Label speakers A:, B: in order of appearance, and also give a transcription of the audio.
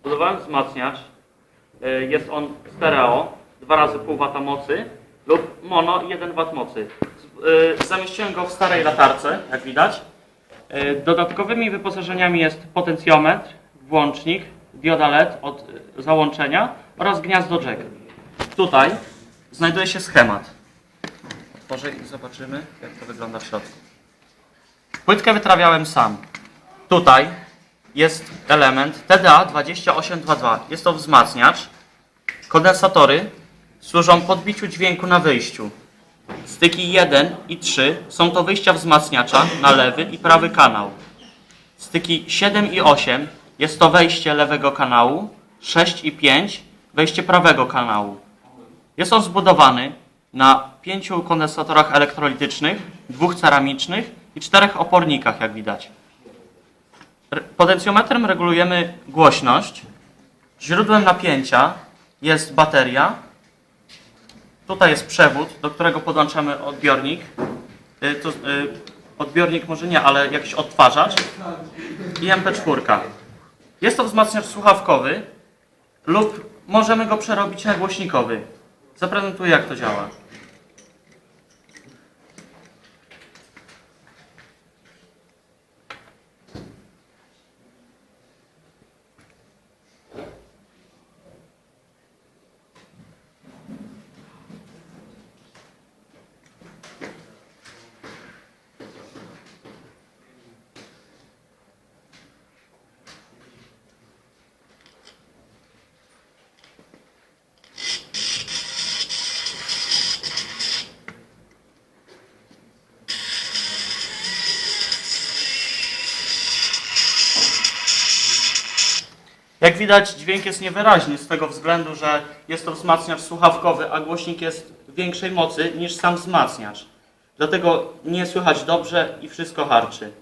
A: Zbudowałem wzmacniacz. E, Jest on stereo, 2 razy pół wata mocy lub mono 1 wat mocy. E, Zamieściłem go w starej latarce, jak widać. E, Dodatkowymi wyposażeniami jest potencjometr, włącznik, dioda LED od załączenia oraz gniazdo jack. Tutaj znajduje się schemat. Otworzę i zobaczymy, jak to wygląda w środku. Płytkę wytrawiałem sam. Tutaj jest element TDA2822. Jest to wzmacniacz. Kondensatory służą podbiciu dźwięku na wyjściu. Styki 1 i 3 są to wyjścia wzmacniacza na lewy i prawy kanał. Styki 7 i 8 jest to wejście lewego kanału, 6 i 5 wejście prawego kanału. Jest on zbudowany na pięciu kondensatorach elektrolitycznych, dwóch ceramicznych i czterech opornikach, jak widać. Re- Potencjometrem regulujemy głośność. Źródłem napięcia jest bateria. Tutaj jest przewód, do którego podłączamy odbiornik. Y, To, y, odbiornik może nie, ale jakiś odtwarzacz. I MP4. Jest to wzmacniacz słuchawkowy lub możemy go przerobić na głośnikowy. Zaprezentuję jak to działa. Jak widać, dźwięk jest niewyraźny z tego względu, że jest to wzmacniacz słuchawkowy, a głośnik jest większej mocy niż sam wzmacniacz. Dlatego nie słychać dobrze i wszystko harczy.